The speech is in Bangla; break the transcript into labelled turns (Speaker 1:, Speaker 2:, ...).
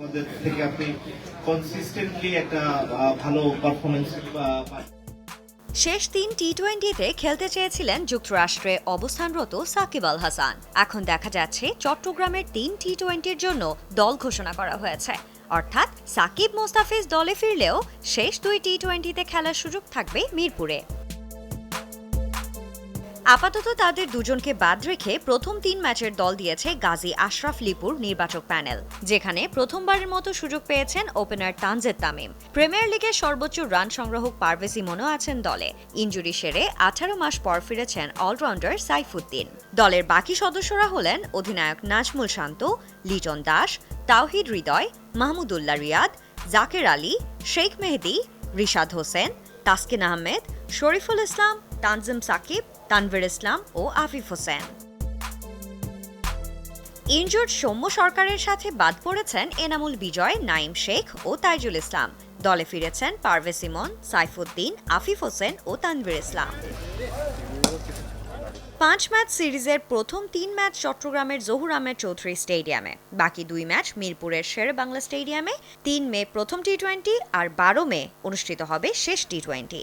Speaker 1: আমাদের থেকে আপনি কনসিস্টেন্টলি একটা ভালো
Speaker 2: শেষ তিন টি টোয়েন্টিতে খেলতে চেয়েছিলেন যুক্তরাষ্ট্রে অবস্থানরত সাকিব আল হাসান। এখন দেখা যাচ্ছে চট্টগ্রামের তিন টি টোয়েন্টির জন্য দল ঘোষণা করা হয়েছে। অর্থাৎ সাকিব মোস্তাফিজ দলে ফিরলেও শেষ দুই টি টোয়েন্টিতে খেলার সুযোগ থাকবে মিরপুরে। আপাতত তাদের দুজনকে বাদ রেখে প্রথম তিন ম্যাচের দল দিয়েছে গাজী আশরাফ লিপুর নির্বাচক প্যানেল, যেখানে প্রথমবারের মতো সুযোগ পেয়েছেন ওপেনার তানজেদ তামিম। প্রিমিয়ার লিগের সর্বোচ্চ রান সংগ্রাহক পারভেজ ইমনও আছেন দলে। ইঞ্জুরি সেরে আঠারো মাস পর ফিরেছেন অলরাউন্ডার সাইফুদ্দিন। দলের বাকি সদস্যরা হলেন অধিনায়ক নাজমুল শান্ত, লিটন দাস, তাওহিদ হৃদয়, মাহমুদুল্লাহ রিয়াদ, জাকের আলী শেখ মেহেদি, রিশাদ হোসেন, তাসকিন আহমেদ, শরীফুল ইসলাম তানজিম সাকিব তানভীর ইসলাম ও আফিফ হোসেন ইনজুর্ড সৌম্য সরকারের সাথে বাদ পড়েছেন এনামুল বিজয়, নাইম শেখ ও তাইজুল ইসলাম। দলে ফিরেছেন পারভেজ ইমন সাইফুদ্দিন, আফিফ হোসেন ও তানভীর ইসলাম। পাঁচ ম্যাচ সিরিজের প্রথম তিন ম্যাচ চট্টগ্রামের জহুর আহমেদ চৌধুরী স্টেডিয়ামে। বাকি দুই ম্যাচ মিরপুরের শেরে বাংলা স্টেডিয়ামে। তিন মে প্রথম টি টোয়েন্টি আর বারো মে অনুষ্ঠিত হবে শেষ T twenty